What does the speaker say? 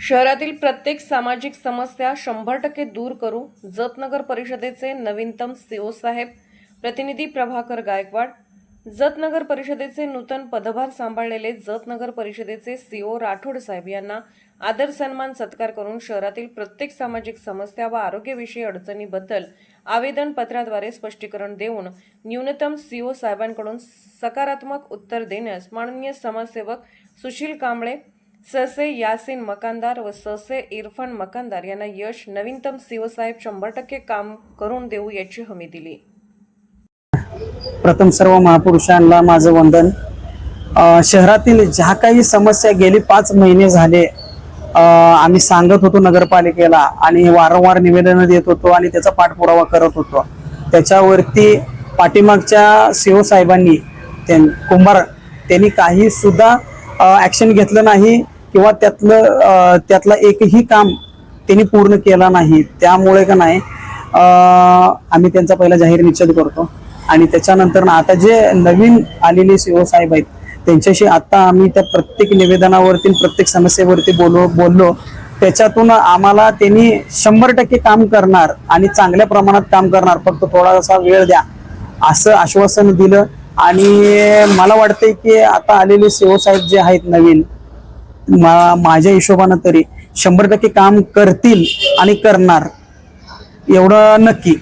शहरातील प्रत्येक सामाजिक समस्या शंभर टक्के दूर करू जतनगर परिषदेचे नवीनतम सीओ साहेब प्रतिनिधी प्रभाकर गायकवाड जतनगर परिषदेचे नूतन पदभार सांभाळलेले जतनगर परिषदेचे सीओ राठोड साहेब यांना आदर सन्मान सत्कार करून शहरातील प्रत्येक सामाजिक समस्या व आरोग्यविषयी अडचणीबद्दल आवेदन पत्राद्वारे स्पष्टीकरण देऊन न्यूनतम सीओ साहेबांकडून सकारात्मक उत्तर देण्यास माननीय समाजसेवक सुशील कांबळे ससे यासिन मकानदार व ससे इरफान मकानदार यांना यश नवीनतम शिवसाहेब शंभर टक्के काम करून देऊ याची हमी दिली. प्रथम सर्व महापुरुषांना माझं वंदन. शहरातील ज्या काही समस्या गेली पाच महिने झाले आम्ही सांगत होतो नगरपालिकेला आणि वारंवार निवेदनं देत होतो आणि त्याचा पाठपुरावा करत होतो. त्याच्यावरती पाठीमागच्या शिवसाहेबांनी साहेबांनी त्यां- कुंभार त्यांनी काही सुद्धा ऍक्शन घेतलं नाही किंवा त्यातलं त्यातलं एकही काम त्यांनी पूर्ण केलं नाही. त्यामुळे का नाही आम्ही त्यांचा पहिला जाहीर निषेध करतो. आणि त्याच्यानंतर ना आता जे नवीन आलेले सीओ साहेब आहेत त्यांच्याशी आता आम्ही त्या प्रत्येक निवेदनावरती प्रत्येक समस्येवरती बोलो बोललो. त्याच्यातून आम्हाला त्यांनी शंभर टक्के काम करणार आणि चांगल्या प्रमाणात काम करणार. फक्त थोडासा वेळ द्या. असं आश्वासन दिलं. आणि मला वाटतंय की आता आलेले सेव साहेब जे आहेत नवीन मा- माझ्या हिशोबानं तरी शंभर टक्के काम करतील आणि करणार. एवढं नक्की.